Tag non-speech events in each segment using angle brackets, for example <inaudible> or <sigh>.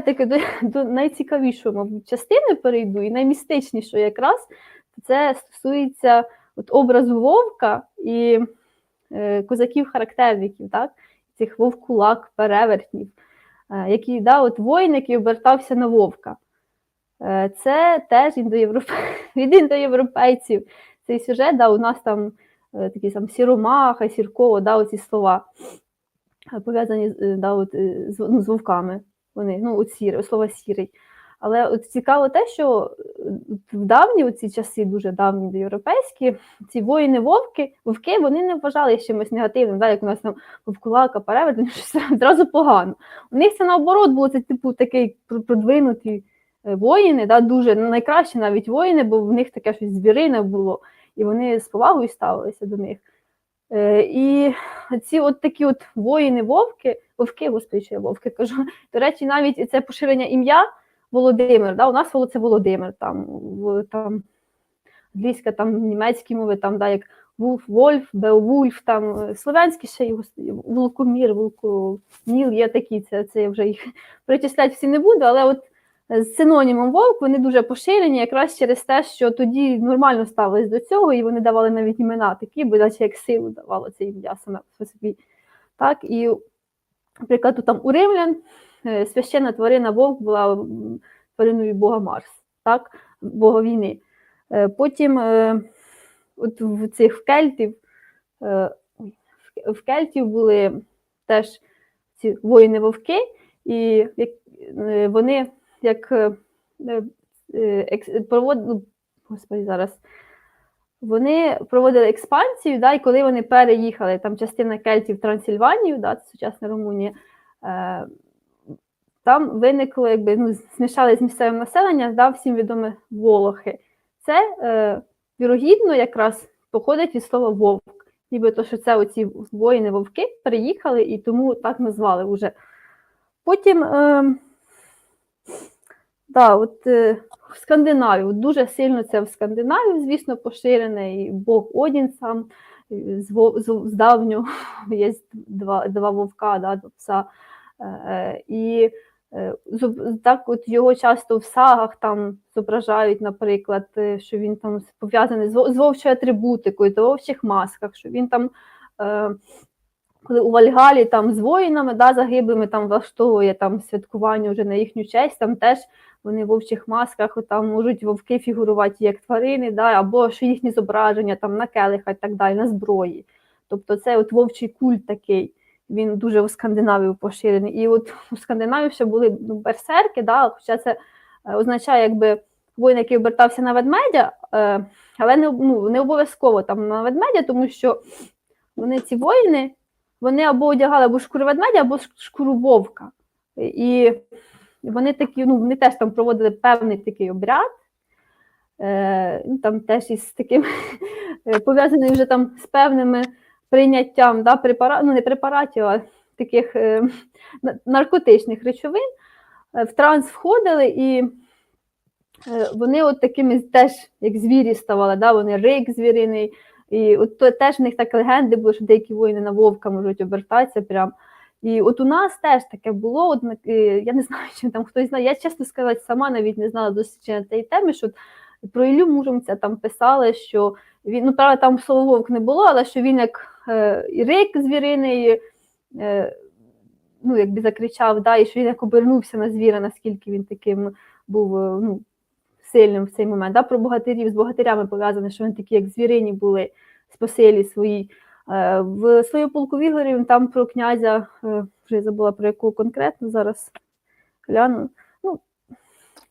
таки до, до найцікавішої, мабуть, частини перейду, і наймістичнішої якраз це стосується от образу вовка і е, козаків-характерників, так? цих вовкулак, перевертнів, е, які да, от воїн, який обертався на вовка. Е, це теж індоєвропе... <laughs> від індоєвропейців. Цей сюжет, да, у нас там е, такі там сіромаха, сірково, да, оці слова е, пов'язані е, да, от, е, з, ну, з вовками. Вони, ну, от сіре, слово сірий. Але от цікаво те, що е, в давні у ці часи, дуже давні європейські, ці воїни-вовки, вовки, вони не вважали чимось негативним, да, як у нас там вовкулака, перевертень, що це одразу погано. У них це наоборот було це типу такий пр- продвинутий е, воїни, да, дуже ну, найкращі навіть воїни, бо в них таке щось звірине було, і вони з повагою ставилися до них. Е, і ці от такі от воїни-вовки, вовки, господи, що я вовки кажу. До речі, навіть це поширення ім'я Володимир. Да, у нас це Володимир, там, в, там англійська, там німецькі мови, там, да, як Вулф, Вольф, Беовульф, там е, слов'янські ще його Волкомір, Волкоміл, є такі, це, це я вже їх <laughs> перечисляти всі не буду, але от з синонімом вовк вони дуже поширені якраз через те, що тоді нормально ставились до цього, і вони давали навіть імена такі, бо наче як силу давало це ім'я саме по собі. Так, і, наприклад, там у римлян е, священна тварина вовк була твариною Бога Марс, так, Бога війни. Е, Потім е, от в цих кельтів, в- кельтів були теж ці воїни-вовки, і вони як е, е, екс- ну, господи, зараз. Вони проводили експансію, да, і коли вони переїхали, там частина кельтів в Трансильванію, да, це сучасна Румунія, е, там виникло, якби ну, змішали з місцевим населенням, да, всім відомі волохи. Це е, вірогідно якраз походить від слова вовк. Нібито, що це оці воїни-вовки переїхали і тому так назвали вже. Потім, е, да, от, е, в Скандинавії, от дуже сильно це в Скандинавії, звісно, поширене, і Бог Одін сам з, з, з давнього <laughs> є два, два вовка, да, два пса. Е, е, і е, так от його часто в сагах там зображають, наприклад, е, що він там пов'язаний з, вовчою атрибутикою, та вовчих масках, що він там. Коли у Вальгалі там з воїнами да, загиблими там влаштовує там святкування вже на їхню честь, там теж вони в вовчих масках, там можуть вовки фігурувати як тварини, да, або що їхні зображення там на келихах і так далі, на зброї. Тобто це от вовчий культ такий, він дуже у Скандинавії поширений. І от у Скандинавії ще були ну, берсерки, да, хоча це е, означає, якби воїн, який обертався на ведмедя, е, але не, ну, не обов'язково там на ведмедя, тому що вони ці воїни вони або одягали або шкуру ведмедя, або шкуру вовка. І вони такі, ну, вони теж там проводили певний такий обряд. Е, ну, там теж із таким <laughs> пов'язаний вже там з певними прийняттям да, препара... ну, не препаратів, а таких е, наркотичних речовин. Е, в транс входили і е, вони от такими теж як звірі ставали, да, вони рик звіриний. І от то теж в них так легенди були, що деякі воїни на вовка можуть обертатися прям. І от у нас теж таке було. От, е, я не <laughs> знаю, чи там хтось знає. Я чесно сказати, сама навіть не знала дослідження цієї теми, що про Іллю Муромця там писали, що він, ну правда, там слово вовк не було, але що він як е, рик звіриний, е, ну, якби закричав, да, і що він як обернувся на звіра, наскільки він таким був е, ну, сильним в цей момент. Да? Про богатирів з богатирями пов'язане, що вони такі, як звірині були силі своїй. Е, В своєму полку Вігорів там про князя, е, вже забула про якого конкретно зараз гляну. Ну,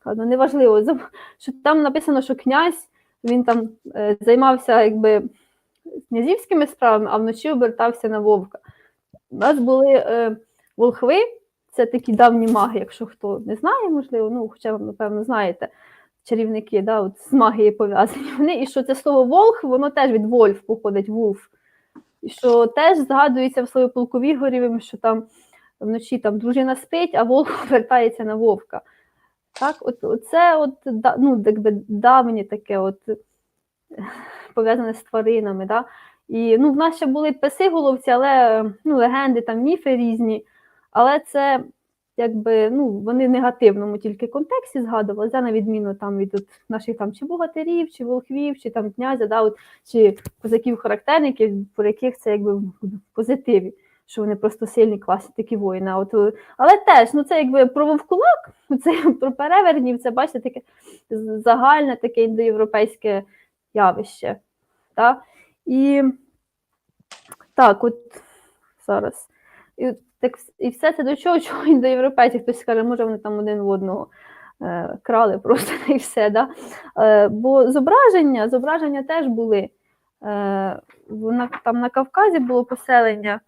ладно, неважливо, що там написано, що князь він там е, займався якби князівськими справами, а вночі обертався на вовка. У нас були волхви, це такі давні маги, якщо хто не знає, можливо, ну, хоча ви, напевно, знаєте, чарівники, да, от з магією пов'язані <laughs> вони, і що це слово волх, воно теж від вольф походить, вулф. І що теж згадується в слові полку Вігорєвим, що там вночі там дружина спить, а волк <laughs> вертається на вовка. Так, от, це от, ну, якби давнє таке, от, <laughs> пов'язане з тваринами. Да? І ну, в нас ще були писи головці, але ну, легенди, там, міфи різні. Але це якби ну, вони в негативному тільки контексті згадували, за на відміну там від от, наших там чи богатирів, чи волхвів, чи там князя, да, от, чи козаків-характерників, про яких це якби в позитиві, що вони просто сильні, класні такі воїни. От, е, але теж, ну це якби про вовкулак, <laughs> це про перевернів, це бачите, таке загальне таке індоєвропейське явище. Да? І так, от зараз. І, так, і все це до чого, <laughs> чого індоєвропейці, хтось скаже, може вони там один в одного е, крали просто <laughs> і все. Да? Е, бо зображення, зображення теж були. Е, на, там на Кавказі було поселення,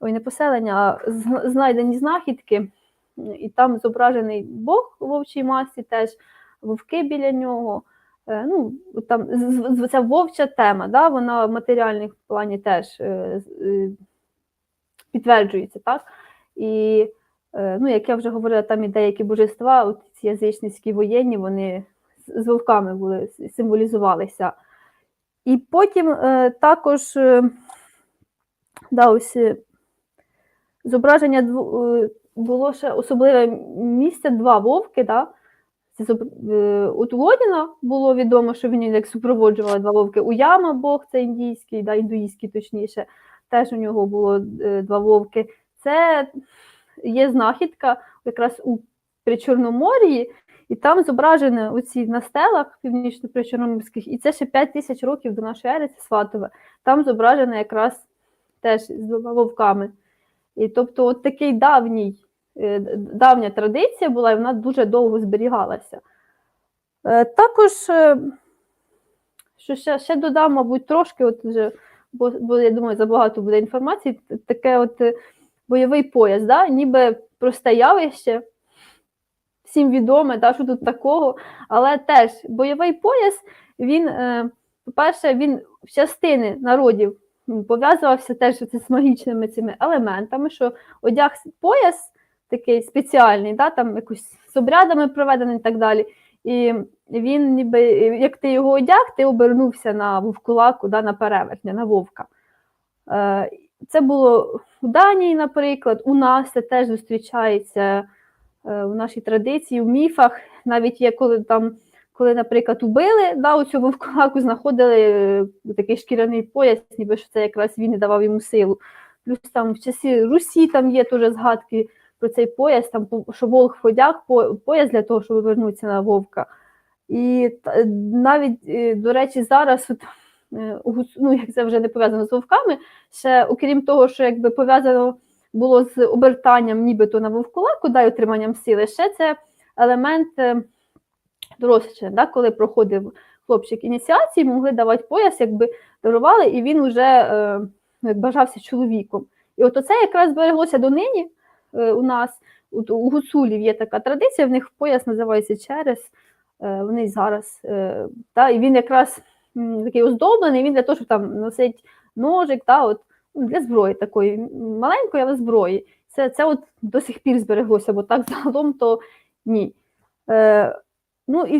ой, не поселення, а знайдені знахідки, і там зображений Бог у вовчій масі, теж вовки біля нього. Е, Ну, там ця вовча тема, да, вона в матеріальних плані теж е, е, підтверджується, так? І, е, ну, як я вже говорила, там і деякі божества, от ці язичницькі воєнні, вони з- вовками були, символізувалися. І потім е, також е, да, ось, зображення було ще особливе місце, два вовки. Да? Це От у Одіна було відомо, що він як супроводжували два вовки. У Яма Бог, це індійський, да, індуїзький точніше, теж у нього було е, два вовки. Це є знахідка якраз у Причорномор'ї, і там зображені оці на стелах північно-причорноморських, і це ще 5 тисяч років до нашої ери, це Сватове. Там зображено якраз теж з двома вовками. І тобто, от такий давній, е, давня традиція була, і вона дуже довго зберігалася. Е, Також, що ще, ще додам, мабуть, трошки, от вже, бо, бо я думаю, забагато буде інформації, таке от е, бойовий пояс, да? ніби просте явище, всім відоме, да, що тут такого, але теж бойовий пояс, він, е, по-перше, він в частини народів пов'язувався теж з магічними цими елементами, що одяг пояс такий спеціальний, да, там якось з обрядами проведений і так далі. І він, ніби, як ти його одяг, ти обернувся на вовкулаку, да, на перевертня, на вовка. Е, Це було в Данії, наприклад, у нас це теж зустрічається е, в нашій традиції, в міфах. Навіть є коли там, коли, наприклад, убили да, оцю вовкулаку, <laughs> знаходили е, такий шкіряний пояс, ніби що це якраз він і давав йому силу. Плюс там в часі Русі там є теж згадки про цей пояс, там, що Волх одяг по- пояс для того, щоб повернутися на вовка. І навіть, е, до речі, зараз, от, е, ну, як це вже не пов'язано з вовками, ще окрім того, що якби пов'язано було з обертанням нібито на вовкулаку, да, і отриманням сили, ще це елемент е, да, коли проходив хлопчик ініціації, могли давати пояс, якби дарували, і він вже е, ну, бажався чоловіком. І от оце якраз збереглося донині у нас. У гуцулів є така традиція, в них пояс називається через, е, вони зараз. Е, та, і він якраз такий оздоблений, він для того, щоб там носить ножик, та, от, ну, для зброї такої маленької, але зброї. Це, це от до сих пір збереглося, бо так загалом то ні. Е, ну і